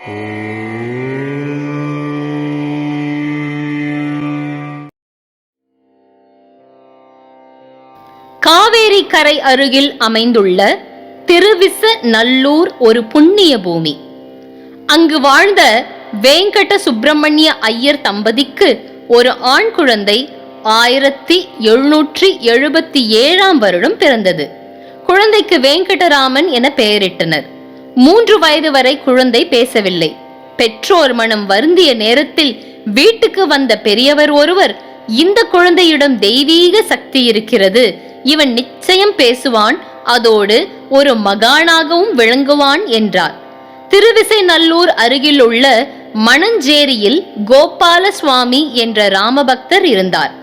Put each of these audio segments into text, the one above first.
காவேரி கரை அருகில் அமைந்துள்ள திருவிச நல்லூர் ஒரு புண்ணிய பூமி. அங்கு வாழ்ந்த வேங்கட சுப்பிரமணிய ஐயர் தம்பதிக்கு ஒரு ஆண் குழந்தை ஆயிரத்தி எழுநூற்றி எழுபத்தி ஏழாம் வருடம் பிறந்தது. குழந்தைக்கு வேங்கடராமன் என பெயரிட்டனர். மூன்று வயது வரை குழந்தை பேசவில்லை. பெற்றோர் மனம் வருந்திய நேரத்தில் வீட்டுக்கு வந்த பெரியவர் ஒருவர் இந்த குழந்தையிடம் தெய்வீக சக்தி இருக்கிறது. இவன் நிச்சயம் பேசுவான் அதோடு ஒரு மகானாகவும் விளங்குவான் என்றார். திருவிசைநல்லூர் அருகில் உள்ள மணஞ்சேரியில் கோபால சுவாமி என்ற ராமபக்தர் இருந்தார்.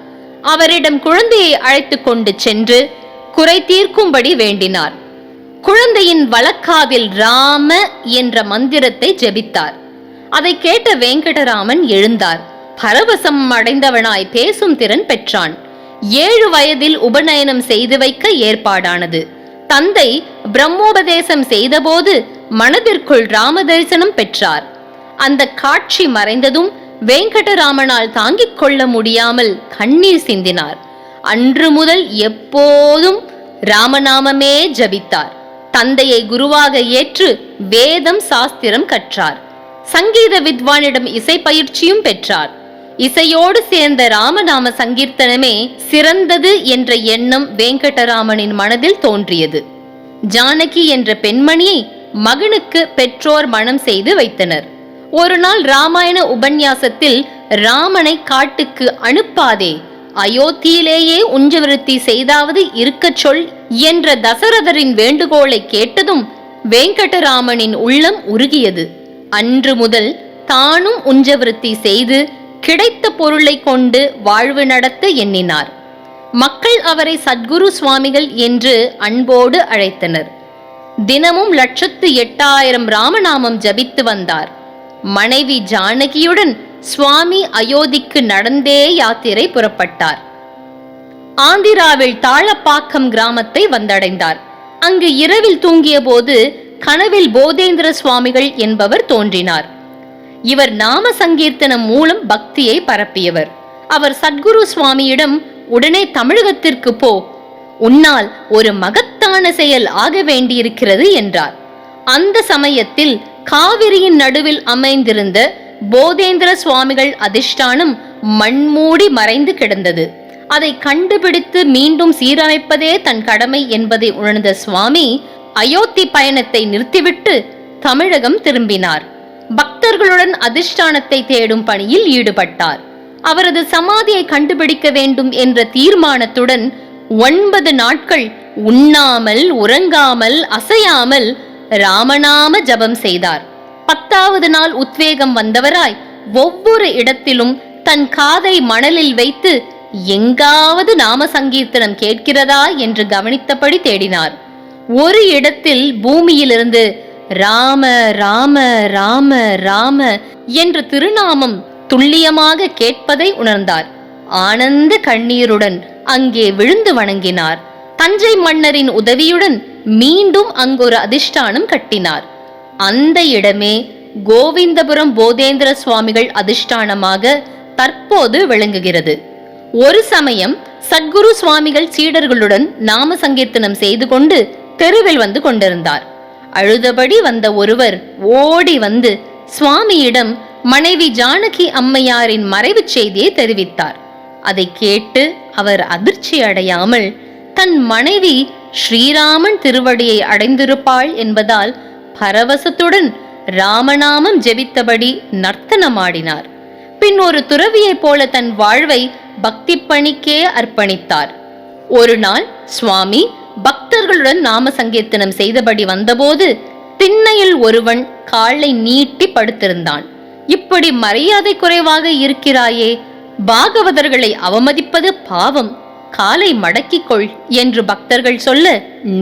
அவரிடம் குழந்தையை அழைத்து கொண்டு சென்று குறை தீர்க்கும்படி வேண்டினார். குழந்தையின் வழக்காவில் ராம என்ற மந்திரத்தை ஜெபித்தார். அதை கேட்ட வெங்கடராமன் எழுந்தார். பரவசம் அடைந்தவனாய் பேசும் திறன் பெற்றான். ஏழு வயதில் உபநயனம் செய்து வைக்க ஏற்பாடானது. தந்தை பிரம்மோபதேசம் செய்தபோது மனதிற்குள் ராம தரிசனம் பெற்றார். அந்த காட்சி மறைந்ததும் வெங்கடராமனால் தாங்கிக் கொள்ள முடியாமல் கண்ணீர் சிந்தினார். அன்று முதல் எப்போதும் ராமநாமமே ஜபித்தார். தந்தையை குருவாக ஏற்று வேதம் சாஸ்திரம் கற்றார். சங்கீத வித்வானிடம் இசை பயிற்சியும் பெற்றார். இசையோடு சேர்ந்த ராமநாம சங்கீர்த்தனமே சிறந்தது என்ற எண்ணம் வெங்கடராமனின் மனதில் தோன்றியது. ஜானகி என்ற பெண்மணியை மகனுக்கு பெற்றோர் மனம் செய்து வைத்தனர். ஒரு நாள் ராமாயண உபன்யாசத்தில் ராமனை காட்டுக்கு அனுப்பாதே அயோத்தியிலேயே உஞ்சவிருத்தி செய்தாவது இருக்கச் சொல் என்ற தசரதரின் வேண்டுகோளை கேட்டதும் வெங்கடராமனின் உள்ளம் உருகியது. அன்று முதல் தானும் உஞ்சவிருத்தி செய்து கிடைத்த பொருளை கொண்டு வாழ்வு நடத்த எண்ணினார். மக்கள் அவரை சத்குரு சுவாமிகள் என்று அன்போடு அழைத்தனர். தினமும் லட்சத்து எட்டாயிரம் ராமநாமம் ஜபித்து வந்தார். மனைவி ஜானகியுடன் சுவாமி அயோத்திக்கு நடந்தே யாத்திரை புறப்பட்டார். ஆந்திராவில் தாழப்பாக்கம் கிராமத்தை வந்தடைந்தார். அங்கு இரவில் தூங்கிய போது கனவில் போதேந்திர சுவாமிகள் என்பவர் தோன்றினார். இவர் நாம சங்கீர்த்தனம் மூலம் பக்தியை பரப்பியவர். அவர் சத்குரு சுவாமியிடம் உடனே தமிழகத்திற்கு போ. உன்னால் ஒரு மகத்தான செயல் ஆக வேண்டியிருக்கிறது என்றார். அந்த சமயத்தில் காவிரியின் நடுவில் அமைந்திருந்த போதேந்திர சுவாமிகள் அதிஷ்டானம் மண்மூடி மறைந்து கிடந்தது. அதை கண்டுபிடித்து மீண்டும் சீரமைப்பதே தன் கடமை என்பதை உணர்ந்த சுவாமி அயோத்தி பயணத்தை நிறுத்திவிட்டு தமிழகம் திரும்பினார். பக்தர்களுடன் அதிர்ஷ்டானத்தை தேடும் பணியில் ஈடுபட்டார். அவரது சமாதியை கண்டுபிடிக்க வேண்டும் என்ற தீர்மானத்துடன் ஒன்பது நாட்கள் உண்ணாமல் உறங்காமல் அசையாமல் ராமநாம ஜபம் செய்தார். பத்தாவது நாள் உத்வேகம் வந்தவராய் ஒவ்வொரு இடத்திலும் தன் காதை மணலில் வைத்து எங்காவது நாம சங்கீர்த்தனம் கேட்கிறதா என்று கவனித்தபடி தேடினார். ஒரு இடத்தில் பூமியிலிருந்து ராம ராம ராம ராம என்ற திருநாமம் துல்லியமாக கேட்பதை உணர்ந்தார். ஆனந்த கண்ணீருடன் அங்கே விழுந்து வணங்கினார். தஞ்சை மன்னரின் உதவியுடன் மீண்டும் அங்கொரு அதிஷ்டானம் கட்டினார். அந்த இடமே கோவிந்தபுரம் போதேந்திர சுவாமிகள் அதிஷ்டானமாக தற்போது விளங்குகிறது. ஒரு சமயம் சத்குரு சுவாமிகள் சீடர்களுடன் நாம சங்கீர்த்தனம் செய்து கொண்டு தெருவில் வந்து கொண்டிருந்தார். அழுதபடி வந்த ஒருவர் ஓடி வந்து சுவாமியிடம் மனைவி ஜானகி அம்மையாரின் மறைவு செய்தியை தெரிவித்தார். அதை கேட்டு அவர் அதிர்ச்சி அடையாமல் தன் மனைவி ஸ்ரீராமன் திருவடியை அடைந்திருப்பாள் என்பதால் பரவசத்துடன் ராமநாமம் ஜெபித்தபடி நர்த்தனமாடினார். பின் ஒரு துறவியைப் போல தன் வாழ்வை பக்தி பணிக்கே அர்ப்பணித்தார். ஒரு நாள் சுவாமி பக்தர்களுடன் நாம சங்கீர்த்தனம் செய்தபடி வந்தபோது திண்ணையில் ஒருவன் காலை நீட்டி படுத்திருந்தான். இப்படி மரியாதை குறைவாக இருக்கிறாயே பாகவதர்களை அவமதிப்பது பாவம் காலை மடக்கிக் கொள் என்று பக்தர்கள் சொல்ல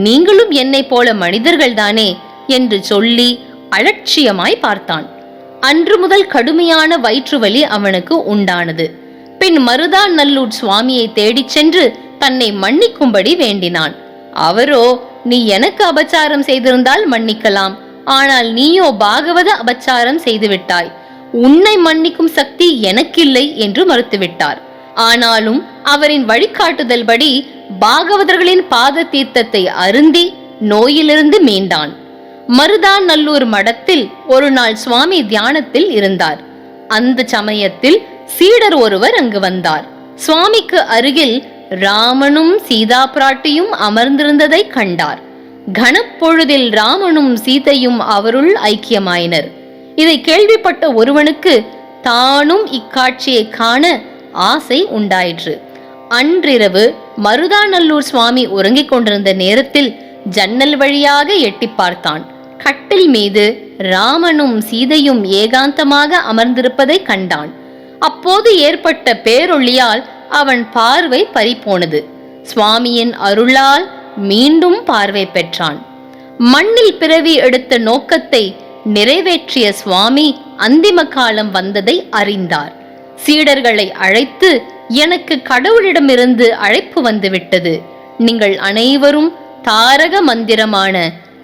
நீங்களும் என்னை போல மனிதர்கள்தானே என்று சொல்லி அலட்சியமாய் பார்த்தான். அன்று முதல் கடுமையான வயிற்றுவலி அவனுக்கு உண்டானது. பின் மருதா நல்லூர் சுவாமியை தேடிச் சென்று தன்னை மன்னிக்கும்படி வேண்டினான். அவரோ நீ எனக்கு அபச்சாரம் செய்திருந்தால் மன்னிக்கலாம். ஆனால் நீயோ பாகவத அபச்சாரம் செய்துவிட்டாய். உன்னை மன்னிக்கும் சக்தி எனக்கில்லை என்று மறுத்துவிட்டார். ஆனாலும் அவரின் வழிகாட்டுதல்படி பாகவதர்களின் பாத தீர்த்தத்தை அருந்தி நோயிலிருந்து மீண்டான். மருதாநல்லூர் மடத்தில் ஒரு நாள் சுவாமி தியானத்தில் இருந்தார். அந்த சமயத்தில் சீடர் ஒருவர் அங்கு வந்தார். சுவாமிக்கு அருகில் ராமனும் சீதா பிராட்டியும் அமர்ந்திருந்ததை கண்டார். கனப்பொழுதில் ராமனும் சீதையும் அவருள் ஐக்கியமாயினர். இதை கேள்விப்பட்ட ஒருவனுக்கு தானும் இக்காட்சியை காண ஆசை உண்டாயிற்று. அன்றிரவு மருதாநல்லூர் சுவாமி உறங்கிக் கொண்டிருந்த நேரத்தில் ஜன்னல் வழியாக எட்டி பார்த்தான். கட்டில் மீது ராமனும் சீதையும் ஏகாந்தமாக அமர்ந்திருப்பதை கண்டான். அப்போது ஏற்பட்ட பேரொழியால் அவன் பார்வை பறிபோனது. சுவாமியின் அருளால் மீண்டும் பார்வை பெற்றான். மண்ணில் பிறவி எடுத்த நோக்கத்தை நிறைவேற்றிய சுவாமி அந்திம காலம் வந்ததை அறிந்தார். சீடர்களை அழைத்து எனக்கு கடவுளிடமிருந்து அழைப்பு வந்துவிட்டது. நீங்கள் அனைவரும் தாரக மந்திரமான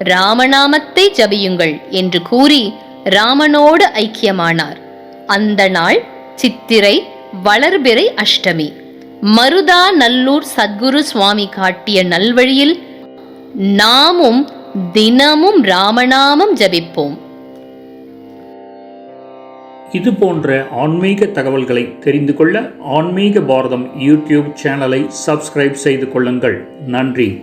ராமநாமத்தை ஜபியுங்கள் என்று கூறி ராமனோடு ஐக்கியமானார். அந்த நாள் சித்திரை வளர்பிறை அஷ்டமி. மருதா நல்லூர் சத்குரு சுவாமி காட்டிய நல்வழியில் நாமும் தினமும் ராமநாமம் ஜபிப்போம். இது போன்ற ஆன்மீக தகவல்களை தெரிந்து கொள்ள ஆன்மீக பாரதம் யூடியூப் சேனலை சப்ஸ்கிரைப் செய்து கொள்ளுங்கள். நன்றி.